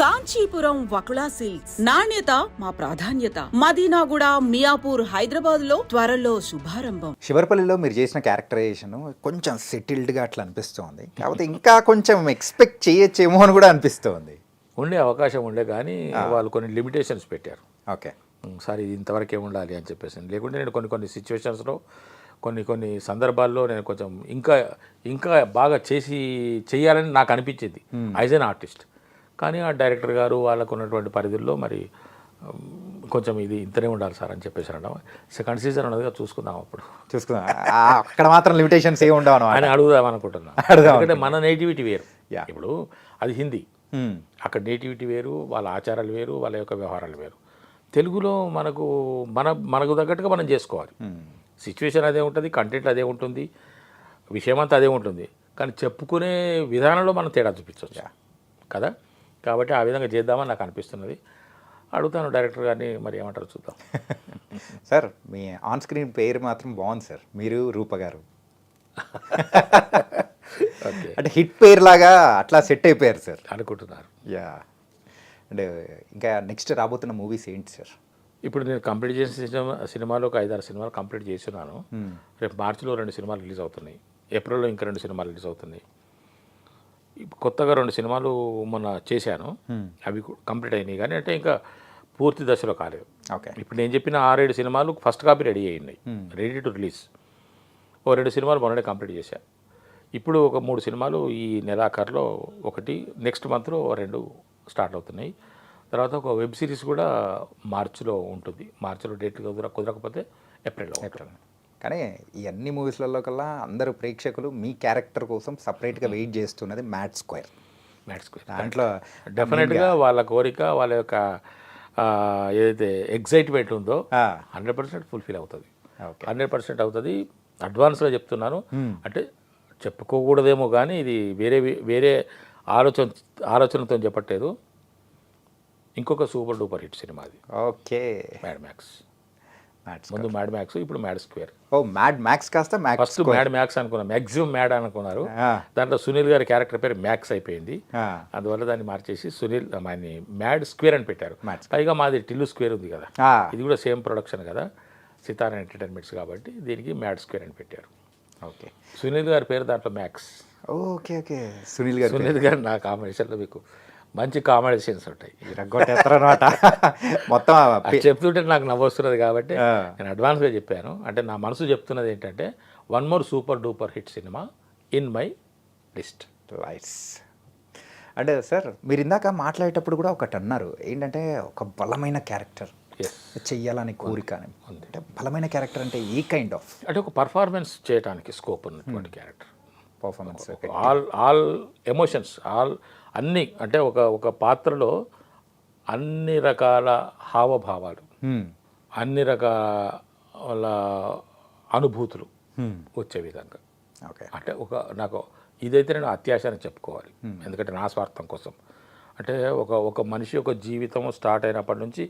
Kanchipuram Vakula silks. నాణ్యత మా ప్రాధాన్యత. మదీనాగుడ మియాపూర్ హైదరాబాద్లో త్వరలో శుభారంభం. శివరపల్లిలో మీరు చేసిన క్యారెక్టరైజేషన్ కొంచెం సెటిల్డ్గా అట్లా అనిపిస్తోంది. కాకపోతే ఇంకా కొంచెం ఎక్స్పెక్ట్ చేయొచ్చేమో అని కూడా అనిపిస్తోంది. ఉండే అవకాశం ఉండే కానీ వాళ్ళు కొన్ని లిమిటేషన్స్ పెట్టారు. ఓకే. సార్ ఇది ఇంతవరకే ఉండాలి అని చెప్పేసి. లేకుంటే నేను కొన్ని కొన్ని సిచ్యువేషన్స్లో కొన్ని కొన్ని సందర్భాల్లో నేను కొంచెం ఇంకా ఇంకా బాగా చేసి చేయాలని నాకు అనిపించింది. As an artist. కానీ ఆ డైరెక్టర్ గారు వాళ్ళకు ఉన్నటువంటి పరిధుల్లో మరి కొంచెం ఇది ఇంతనే ఉండాలి సార్ అని చెప్పేసి అనడం సెకండ్ సీజన్ ఉన్నదిగా చూసుకుందాం అప్పుడు. చూసుకుందాం. అక్కడ మాత్రం లిమిటేషన్స్ ఏ ఉండవు అని అడుగుదాం అనుకుంటున్నా. అడుగుదాం ఎందుకంటే మన నేటివిటీ వేరు. ఇప్పుడు అది హిందీ. Hmm. అక్కడ నేటివిటీ వేరు వాళ్ళ ఆచారాలు వేరు వాళ్ళ యొక్క వ్యవహారాలు వేరు. తెలుగులో మనకు మన మనకు తగ్గట్టుగా మనం చేసుకోవాలి. సిచ్యువేషన్ అదే ఉంటుంది కంటెంట్ అదే ఉంటుంది విషయం అంతా అదే ఉంటుంది. కానీ చెప్పుకునే విధానంలో మనం తేడా చూపించవచ్చు. కదా? కాబట్టి ఆ విధంగా చేద్దామని నాకు అనిపిస్తున్నది. అడుగుతాను డైరెక్టర్ గారిని మరి ఏమంటారు చూద్దాం. సార్ మీ ఆన్ స్క్రీన్ పేరు మాత్రం బాగుంది సార్. మీరు రూప గారు. ఓకే. అంటే హిట్ పేరు లాగా అట్లా సెట్ అయిపోయారు సార్. అనుకుంటున్నారు. యా. అంటే ఇంకా నెక్స్ట్ రాబోతున్న మూవీస్ ఏంటి సార్? ఇప్పుడు నేను కంప్లీట్ చేసిన సినిమా సినిమాలో ఒక ఐదారు సినిమాలు కంప్లీట్ చేస్తున్నాను. రేపు మార్చిలో రెండు సినిమాలు రిలీజ్ అవుతున్నాయి. ఏప్రిల్లో ఇంకా రెండు సినిమాలు రిలీజ్ అవుతున్నాయి. కొత్తగా రెండు సినిమాలు మొన్న చేశాను. అవి కంప్లీట్ అయినాయి. కానీ అంటే ఇంకా పూర్తి దశలో కాలేదు. ఓకే. ఇప్పుడు నేను చెప్పిన ఆరేడు సినిమాలు ఫస్ట్ కాపీ రెడీ అయినాయి రెడీ టు రిలీజ్ ఓ రెండు సినిమాలు మొన్ననే కంప్లీట్ చేశా. ఇప్పుడు ఒక మూడు సినిమాలు ఈ నెలాఖరులో ఒకటి నెక్స్ట్ మంత్లో రెండు స్టార్ట్ అవుతున్నాయి. తర్వాత ఒక వెబ్ సిరీస్ కూడా మార్చిలో ఉంటుంది. మార్చిలో డేట్ కుదర కుదరకపోతే ఏప్రిల్లో ఉంటుంది. కానీ ఈ అన్ని మూవీస్లలో కల్లా అందరూ ప్రేక్షకులు మీ క్యారెక్టర్ కోసం సపరేట్గా వెయిట్ చేస్తున్నది మ్యాట్ స్క్వేర్. Mat square. దాంట్లో డెఫినెట్గా వాళ్ళ కోరిక వాళ్ళ యొక్క ఏదైతే ఎగ్జైట్మెంట్ ఉందో హండ్రెడ్ పర్సెంట్ ఫుల్ఫిల్ అవుతుంది. ఓకే. హండ్రెడ్ పర్సెంట్ అవుతుంది. అడ్వాన్స్గా చెప్తున్నాను. అంటే చెప్పుకోకూడదేమో కానీ ఇది వేరే వేరే ఆలోచన ఆలోచనతో చెప్పట్లేదు. ఇంకొక సూపర్ డూపర్ హిట్ సినిమా అది. ఓకే. మ్యాడ్ మ్యాక్స్ ముందు మ్యాడ్ మ్యాక్స్ ఇప్పుడు మ్యాడ్ స్క్వేర్ ఓ మ్యాడ్ మ్యాక్స్ కాస్త మ్యాక్స్ ఫస్ట్ మ్యాడ్ మ్యాక్స్ అనుకున్నారు మ్యాక్సిమం మ్యాడ్ అనుకున్నారు. దాంట్లో సునీల్ గారి క్యారెక్టర్ పేరు మ్యాక్స్ అయిపోయింది. అందువల్ల దాన్ని మార్చేసి సునీల్ మన మ్యాడ్ స్క్వేర్ అని పెట్టారు. పైగా మాది టిల్లు స్క్వేర్ ఉంది కదా. ఇది కూడా సేమ్ ప్రొడక్షన్ కదా. సితారా ఎంటర్టైన్మెంట్స్ కాబట్టి దీనికి మ్యాడ్ స్క్వేర్ అని పెట్టారు. ఓకే. సునీల్ గారి పేరు దాంట్లో మ్యాక్స్ ఓకే ఓకే. సునీల్ గారు సునీల్ గారు నా కాంబినేషన్లో మీకు మంచి కామెడీ సీన్స్ ఉంటాయి. రగ్గొట్టేస్తారనమాట మొత్తం చెప్తుంటే నాకు నవ్వొస్తున్నది కాబట్టి. నేను అడ్వాన్స్గా చెప్పాను. అంటే నా మనసు చెప్తున్నది ఏంటంటే one more super duper hit cinema in my list rights అంటే సార్ మీరు ఇందాక మాట్లాడేటప్పుడు కూడా ఒకటి అన్నారు. ఏంటంటే ఒక బలమైన క్యారెక్టర్ చెయ్యాలని కోరిక అంటే బలమైన క్యారెక్టర్ అంటే ఏ కైండ్ ఆఫ్ అంటే ఒక పర్ఫార్మెన్స్ చేయడానికి స్కోప్ ఉన్నటువంటి character performance all all emotions all అన్ని అంటే ఒక ఒక పాత్రలో అన్ని రకాల హావభావాలు అన్ని రకాల అనుభూతులు వచ్చే విధంగా. ఓకే. అంటే ఒక నాకు ఇదైతే నేను అత్యాశ అని చెప్పుకోవాలి ఎందుకంటే నా స్వార్థం కోసం. అంటే ఒక ఒక మనిషి యొక్క జీవితం స్టార్ట్ అయినప్పటి నుంచి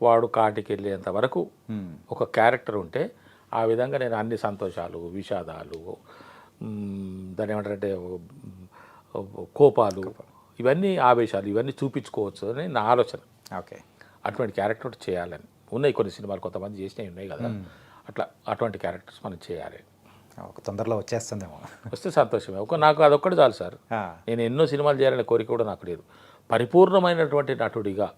వాడు కాటికి వెళ్ళేంత వరకు ఒక క్యారెక్టర్ ఉంటే ఆ విధంగా నేను అన్ని సంతోషాలు విషాదాలు మ్, దాన్ని ఏమంటారంటే కోపాలు. ఇవన్నీ ఆవేశాలు ఇవన్నీ చూపించుకోవచ్చు అని నా ఆలోచన. ఓకే. అటువంటి క్యారెక్టర్ చేయాలని. ఉన్నాయి కొన్ని సినిమాలు కొంతమంది చేసినవి ఉన్నాయి కదా. అట్లా అటువంటి క్యారెక్టర్స్ మనం చేయాలి. ఒక తొందరలో వచ్చేస్తుందేమో. వస్తే సంతోషమే. ఒక నాకు అదొక్కటి చాలు సార్. నేను ఎన్నో సినిమాలు చేయాలనే కోరిక కూడా నాకు లేదు. పరిపూర్ణమైనటువంటి నటుడిగా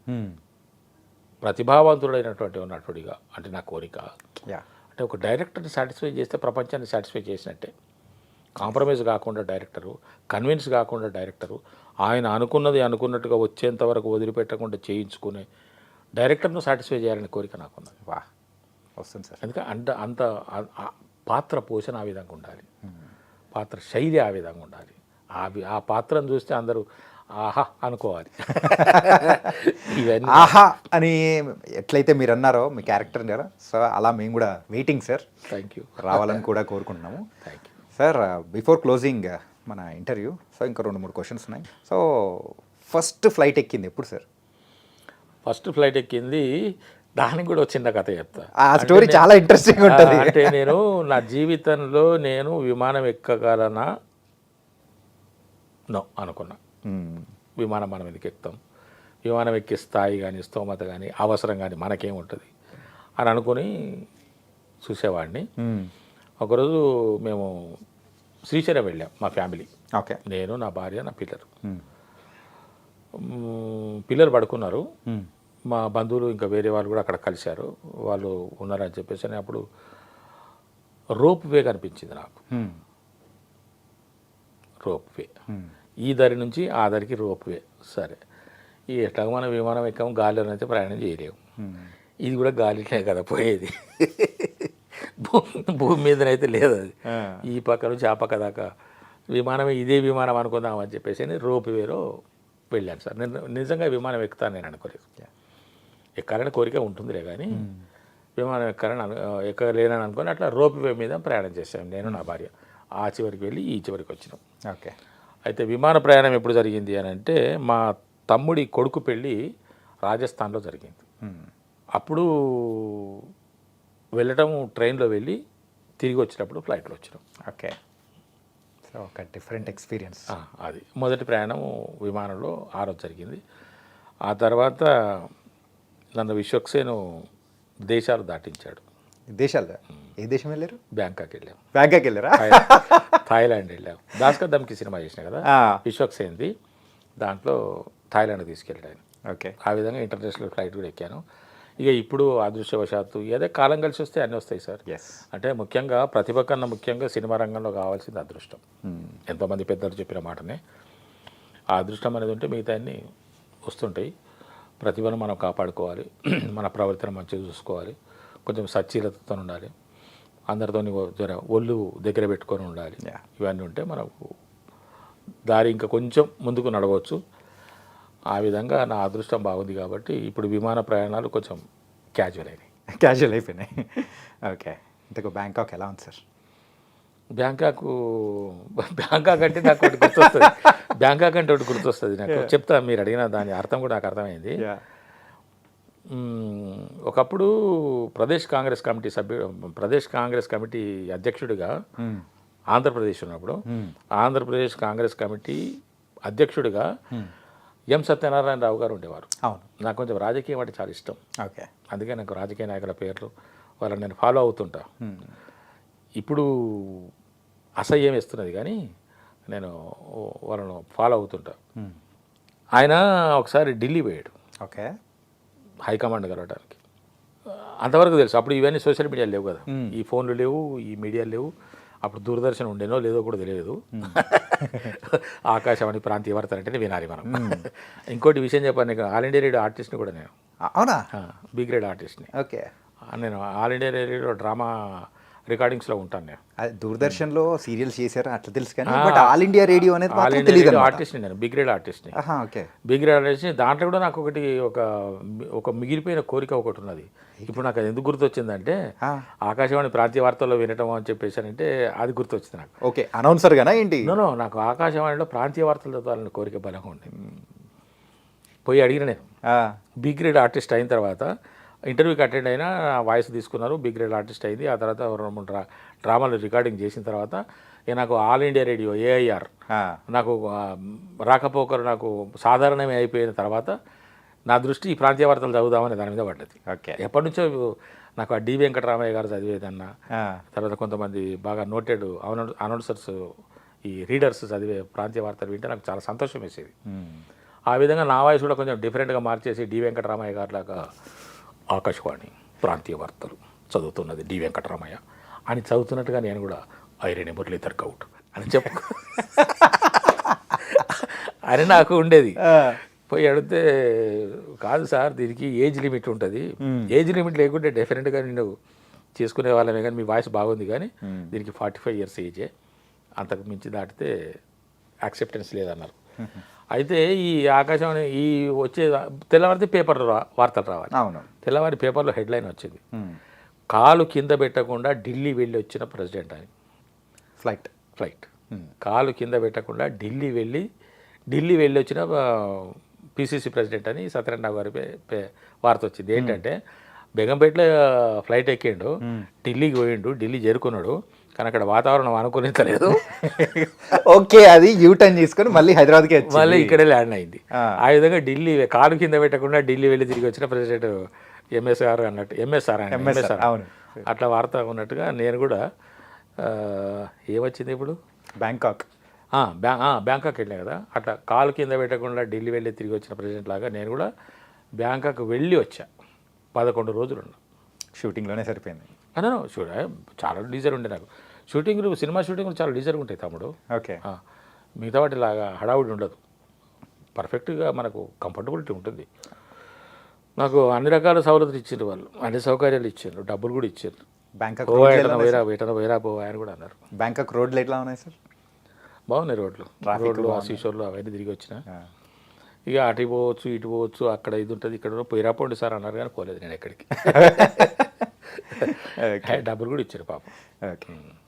ప్రతిభావంతుడైనటువంటి నటుడిగా అంటే నా కోరిక. అంటే ఒక డైరెక్టర్ని సాటిస్ఫై చేస్తే ప్రపంచాన్ని సాటిస్ఫై చేసినట్టే. కాంప్రమైజ్ కాకుండా డైరెక్టరు కన్విన్స్ కాకుండా డైరెక్టరు ఆయన అనుకున్నది అనుకున్నట్టుగా వచ్చేంత వరకు వదిలిపెట్టకుండా చేయించుకునే డైరెక్టర్ను సాటిస్ఫై చేయాలనే కోరిక నాకున్నది వా వస్తుంది సార్. అందుకే అంత అంత పాత్ర పోషణ ఆ విధంగా ఉండాలి. పాత్ర శైలి ఆ విధంగా ఉండాలి. ఆ వి- ఆ పాత్రను చూస్తే అందరూ ఆహా అనుకోవాలి. ఇవన్నీ. ఆహా అని ఎట్లయితే మీరు అన్నారో మీ క్యారెక్టర్ కదా సో అలా మేము కూడా వెయిటింగ్ సార్. థ్యాంక్ యూ రావాలని కూడా కోరుకుంటున్నాము. Thank you sir before closing మన ఇంటర్వ్యూ. సో ఇంకా రెండు మూడు క్వశ్చన్స్ ఉన్నాయి. సో ఫస్ట్ ఫ్లైట్ ఎక్కింది ఎప్పుడు సార్ ఫస్ట్ ఫ్లైట్ ఎక్కింది. దానికి కూడా చిన్న కథ చెప్తా. ఆ స్టోరీ చాలా ఇంట్రెస్టింగ్ ఉంటుంది. అంటే నేను నా జీవితంలో నేను విమానం ఎక్కగలనా? నో అనుకున్నా. మ్మ్. విమానం మనం ఎందుకు ఎక్కుతాం. విమానం ఎక్కే స్థాయి కానీ స్తోమత కానీ అవసరం కానీ మనకేముంటుంది అని అనుకుని చూసేవాడిని. మ్మ్. ఒకరోజు మేము శ్రీశైలం వెళ్ళాం మా ఫ్యామిలీ. ఓకే. నేను నా భార్య నా పిల్లలు. పిల్లలు పడుకున్నారు. మా బంధువులు ఇంకా వేరే వాళ్ళు కూడా అక్కడ కలిశారు. వాళ్ళు ఉన్నారని చెప్పేసి అని అప్పుడు రోప్ వే కనిపించింది నాకు. Ropeway. ఈ దరి నుంచి ఆ దరికి రోప్ వే. సరే. ఈ ఎట్లా మనం విమానం ఎక్కాము గాలిలోనైతే ప్రయాణం చేయలేము. ఇది కూడా గాలిలో కదా పోయేది. భూమి మీదనైతే లేదు అది. ఈ పక్క నుంచి ఆ పక్క దాకా. విమానమే ఇదే విమానం అనుకుందాం అని చెప్పేసి అని రోప్ వేలో వెళ్ళాను సార్. నేను నిజంగా విమానం ఎక్కుతాను నేను అనుకోలేదు. ఎక్కాలని కోరిక ఉంటుందిలే కానీ విమానం ఎక్కాలని అను ఎక్కలేనని అనుకొని అట్లా రోప్ వే మీద ప్రయాణం చేశాను నేను నా భార్య. ఆ చివరికి వెళ్ళి ఈ చివరికి వచ్చినాం. ఓకే. అయితే విమాన ప్రయాణం ఎప్పుడు జరిగింది అని అంటే మా తమ్ముడి కొడుకు పెళ్ళి రాజస్థాన్లో జరిగింది. అప్పుడు వెళ్ళటం ట్రైన్లో వెళ్ళి తిరిగి వచ్చినప్పుడు ఫ్లైట్లో వచ్చినాం. ఓకే. సో ఒక డిఫరెంట్ ఎక్స్పీరియన్స్. అది. మొదటి ప్రయాణం విమానంలో ఆ రోజు జరిగింది. ఆ తర్వాత నన్ను విశ్వక్సేను దేశాలు దాటించాడు. దేశాలు ఏ దేశం వెళ్ళారు? బ్యాంకాక్ వెళ్ళాం. బ్యాంకాక్ వెళ్ళారా? థాయ్- థాయిలాండ్ వెళ్ళాం. దాస్కర్ దమ్కి సినిమా చేసిన కదా. విశ్వక్సేన్ది. దాంట్లో థాయిలాండ్ తీసుకెళ్ళాడు ఆయన. ఓకే. ఆ విధంగా ఇంటర్నేషనల్ ఫ్లైట్ కూడా ఎక్కాను. ఇక ఇప్పుడు అదృష్టవశాత్తు ఏదో కాలం కలిసి వస్తే అన్నీ వస్తాయి సార్. అంటే ముఖ్యంగా ప్రతిభ కన్నా ముఖ్యంగా సినిమా రంగంలో కావాల్సింది అదృష్టం. ఎంతోమంది పెద్దలు చెప్పిన మాటనే. ఆ అదృష్టం అనేది ఉంటే మిగతా అన్నీ వస్తుంటాయి. ప్రతిభను మనం కాపాడుకోవాలి. మన ప్రవర్తన మంచిగా చూసుకోవాలి. కొంచెం సచ్చీలతతో ఉండాలి. అందరితో జర ఒళ్ళు దగ్గర పెట్టుకొని ఉండాలి. ఇవన్నీ ఉంటే మనకు దారి ఇంకా కొంచెం ముందుకు నడవచ్చు. ఆ విధంగా నా అదృష్టం బాగుంది కాబట్టి ఇప్పుడు విమాన ప్రయాణాలు కొంచెం క్యాజువల్ అయినాయి. క్యాజువల్ అయిపోయినాయి. ఓకే ఇంతకు బ్యాంకాక్ ఎలా ఉంది సార్ బ్యాంకాక్ బ్యాంకాక్ అంటే నాకు ఒకటి గుర్తొస్తుంది. బ్యాంకాక్ అంటే ఒకటి గుర్తొస్తుంది నాకు. చెప్తా మీరు అడిగిన దాని అర్థం కూడా నాకు అర్థమైంది. ఒకప్పుడు ప్రదేశ్ కాంగ్రెస్ కమిటీ సభ్యుడు ప్రదేశ్ కాంగ్రెస్ కమిటీ అధ్యక్షుడిగా ఆంధ్రప్రదేశ్ ఉన్నప్పుడు ఆంధ్రప్రదేశ్ కాంగ్రెస్ కమిటీ అధ్యక్షుడిగా ఎం సత్యనారాయణరావు గారు ఉండేవారు. అవును. నాకు కొంచెం రాజకీయం అంటే చాలా ఇష్టం. ఓకే. అందుకే నాకు రాజకీయ నాయకుల పేర్లు వాళ్ళని నేను ఫాలో అవుతుంటా. ఇప్పుడు అసహ్యం ఇస్తున్నది కానీ నేను వాళ్ళను ఫాలో అవుతుంటా. ఆయన ఒకసారి ఢిల్లీ పోయాడు. ఓకే. హైకమాండ్ కలవడానికి అంతవరకు తెలుసు. అప్పుడు ఇవన్నీ సోషల్ మీడియా లేవు కదా. ఈ ఫోన్లు లేవు ఈ మీడియా లేవు. అప్పుడు దూరదర్శన్ ఉండేనో లేదో కూడా తెలియదు. ఆకాశవాణి ప్రాంతీయ వార్తలు అంటేనే వినాలి మనం. ఇంకోటి విషయం చెప్పాను నీకు ఆల్ ఇండియా రేడియో ఆర్టిస్ట్ని కూడా నేను. అవునా? బి గ్రేడ్ ఆర్టిస్ట్ని. ఓకే. నేను ఆల్ ఇండియా రేడియో డ్రామా రికార్డింగ్స్లో ఉంటాను నేను. అది దూరదర్శన్లో సీరియల్స్ చేశారు అట్లా తెలుసు కానీ బట్ ఆల్ ఇండియా రేడియో అనేది ఆల్ ఇండియా ఆర్టిస్ట్ని నేను బి గ్రేడ్ ఆర్టిస్ట్ని. ఆహా ఓకే. బి గ్రేడ్ ఆర్టిస్ట్ని దాంట్లో కూడా నాకు ఒకటి ఒక ఒక మిగిలిపోయిన కోరిక ఒకటి ఉన్నది. ఇప్పుడు నాకు అది ఎందుకు గుర్తొచ్చిందంటే. ఆకాశవాణి ప్రాంతీయ వార్తల్లో వినటం అని చెప్పేసి అంటే అది గుర్తొచ్చింది నాకు. ఓకే అనౌన్సర్ గానా ఏంటి? నో నాకు ఆకాశవాణిలో ప్రాంతీయ వార్తలు చదవాలని కోరిక బలంగా ఉంది పోయి అడిగిన నేను. ఆ, బి గ్రేడ్ ఆర్టిస్ట్ అయిన తర్వాత ఇంటర్వ్యూకి అటెండ్ అయినా వాయిస్ తీసుకున్నారు బి గ్రేడ్ ఆర్టిస్ట్ అయింది. ఆ తర్వాత రెండు మూడు డ్రా డ్రామాలు రికార్డింగ్ చేసిన తర్వాత నాకు ఆల్ ఇండియా రేడియో ఏఐఆర్ నాకు ఆ, రాకపోకలు నాకు సాధారణమే అయిపోయిన తర్వాత నా దృష్టి ఈ ప్రాంతీయ వార్తలు చదువుదామని దాని మీద పడ్డది. ఓకే. ఎప్పటి నుంచో నాకు ఆ డి వెంకటరామయ్య గారు చదివేదన్నా తర్వాత కొంతమంది బాగా నోటెడ్ అనౌన్సర్స్ ఈ రీడర్స్ చదివే ప్రాంతీయ వార్తలు వింటే నాకు చాలా సంతోషం వేసేది. ఆ విధంగా నా వాయిస్ కూడా కొంచెం డిఫరెంట్గా మార్చేసి డి వెంకటరామయ్య గారి లాగా ఆకాశవాణి ప్రాంతీయ వార్తలు. చదువుతున్నది డి వెంకటరామయ్య. అని చదువుతున్నట్టుగా నేను కూడా ఐరన్ మురళీధర్ గౌడ్ అని చెప్పు. అని నాకు ఉండేది. పోయి అడిగితే కాదు సార్ దీనికి ఏజ్ లిమిట్ ఉంటుంది. ఏజ్ లిమిట్ లేకుంటే డెఫినెట్గా నేను చేసుకునే వాళ్ళమే కానీ మీ వాయిస్ బాగుంది కానీ దీనికి ఫార్టీ ఫైవ్ ఇయర్స్ ఏజే. అంతకు మించి దాటితే యాక్సెప్టెన్స్ లేదన్నారు. అయితే ఈ ఆకాశవాణి ఈ వచ్చే తెల్లవారితే పేపర్లో రా- వార్తలు రావాలి. అవును. తెల్లవారి పేపర్లో హెడ్లైన్ వచ్చింది. కాలు కింద పెట్టకుండా ఢిల్లీ వెళ్ళి వచ్చిన ప్రెసిడెంట్ అని ఫ్లైట్. ఫ్లైట్. కాలు కింద పెట్టకుండా ఢిల్లీ వెళ్ళి ఢిల్లీ వెళ్ళి వచ్చిన పిసిసి ప్రెసిడెంట్ అని సత్యనారాయణ గారి వార్త వచ్చింది. ఏంటంటే బేగంపేటలో ఫ్లైట్ ఎక్కిండు. ఢిల్లీకి పోయిండు. ఢిల్లీ చేరుకున్నాడు. కానీ అక్కడ వాతావరణం అనుకునేతలేదు ఓకే అది యూ టర్న్ తీసుకొని మళ్ళీ హైదరాబాద్కి మళ్ళీ ఇక్కడే ల్యాండ్ అయింది. ఆ. విధంగా ఢిల్లీ కాలు కింద పెట్టకుండా ఢిల్లీ వెళ్ళి తిరిగి వచ్చిన ప్రెసిడెంట్ ఎంఎస్ఆర్ అన్నట్టు ఎంఎస్ఆర్ ఎంఎస్ఆర్ అవును. అట్లా వార్త ఉన్నట్టుగా నేను కూడా ఏమొచ్చింది ఇప్పుడు? బ్యాంకాక్. బ్యాంకాక్ వెళ్ళా కదా. అట్లా కాలు కింద పెట్టకుండా ఢిల్లీ వెళ్ళి తిరిగి వచ్చిన ప్రెసిడెంట్ లాగా నేను కూడా బ్యాంకాక్ వెళ్ళి వచ్చా. పదకొండు రోజులు ఉన్నా షూటింగ్లోనే సరిపోయింది. అన్నా చూడ చాలా లీజర్ ఉండే నాకు. షూటింగ్లు సినిమా షూటింగ్లు చాలా లీజర్గా ఉంటాయి తమ్ముడు. ఓకే. మిగతా వాటి లాగా హడావుడి ఉండదు. పర్ఫెక్ట్గా మనకు కంఫర్టబిలిటీ ఉంటుంది. నాకు అన్ని రకాల సవలతులు ఇచ్చారు వాళ్ళు. అన్ని సౌకర్యాలు ఇచ్చారు డబ్బులు కూడా ఇచ్చారు బ్యాంకాక్ ఎలా వైరా ఎటన వైరా పో అని కూడా అన్నారు. బ్యాంకాక్ రోడ్లు ఎట్లా ఉన్నాయి సార్? బాగున్నాయి రోడ్లు. రోడ్లు ఆ. సీషోర్లు అవన్నీ తిరిగి వచ్చిన. ఇక అటు పోవచ్చు ఇటు పోవచ్చు అక్కడ ఇది ఉంటుంది ఇక్కడ పోయిరా పోండి సార్ అన్నారు కానీ పోలేదు నేను ఎక్కడికి. డబ్బులు కూడా ఇచ్చారు పాపం. ఓకే